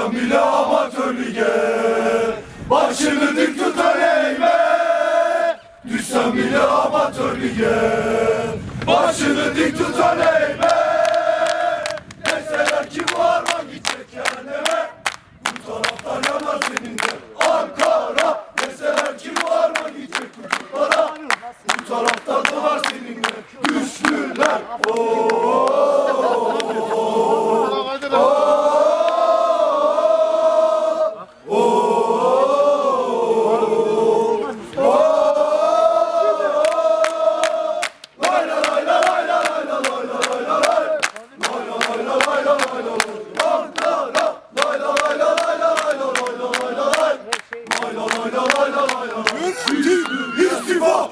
Adam bile amatör lige Başını dik tutar eğme Düşsen bile amatör lige Başını dik tutar eğme Deseler ki bu arma gidecek cehenneme Bu taraftar yanar senin de Ankara. Deseler ki bu arma gidecek kutuplara Bu taraftar dolar senin de. Güçlüler. Oh. İstifa!